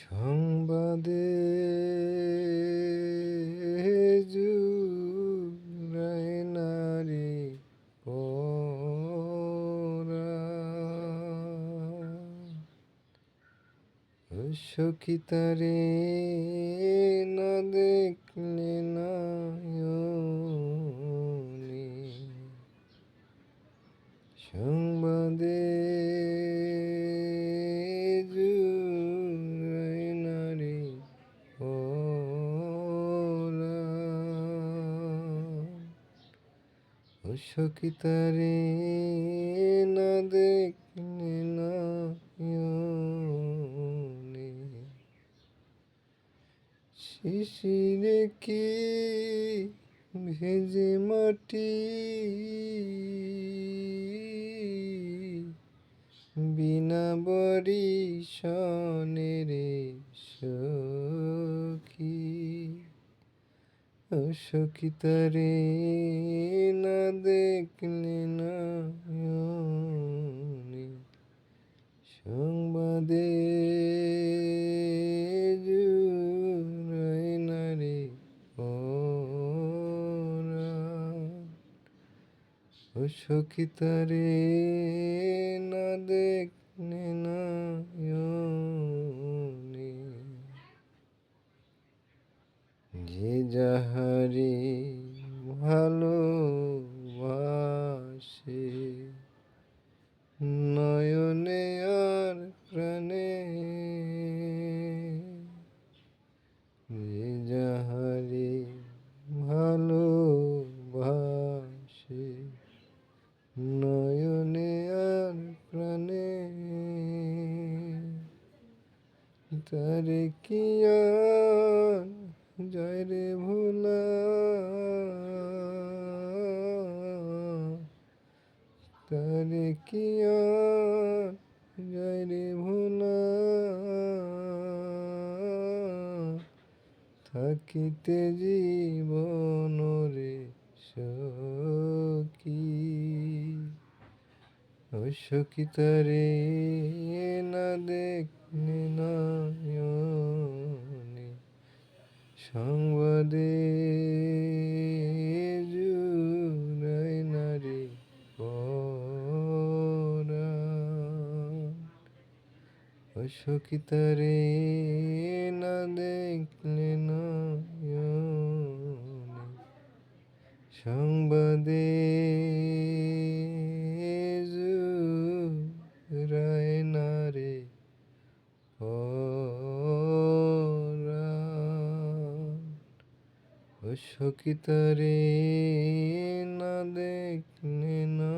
সংবাদে জুড়ায় নারী সখিতারে না দেখলে নয়নে সংবাদে ও সখিতারে না দেখলে নয়নে শিশিরে কি ভেজে মাটি বিনা বরি ও সখিতারে না দেখলে না সংবাদে জুড়ায় না রে ও সখিতারে না দেখলে না যে যাহারে ভালোবাসে। নয়নে আর প্রাণে যাহারে ভালোবাসে নয়নে আর প্রাণে তারে কি আর রে ভোলা? তারে কি আর যায় রে ভোলা। থাকিতে জীবন রে সখী। ও সখী তারে না দেখলে সংবাদে ও সখী তারে না দেখলে সংবাদে জুড়ায় নারে ও সখিতারে না দেখলে না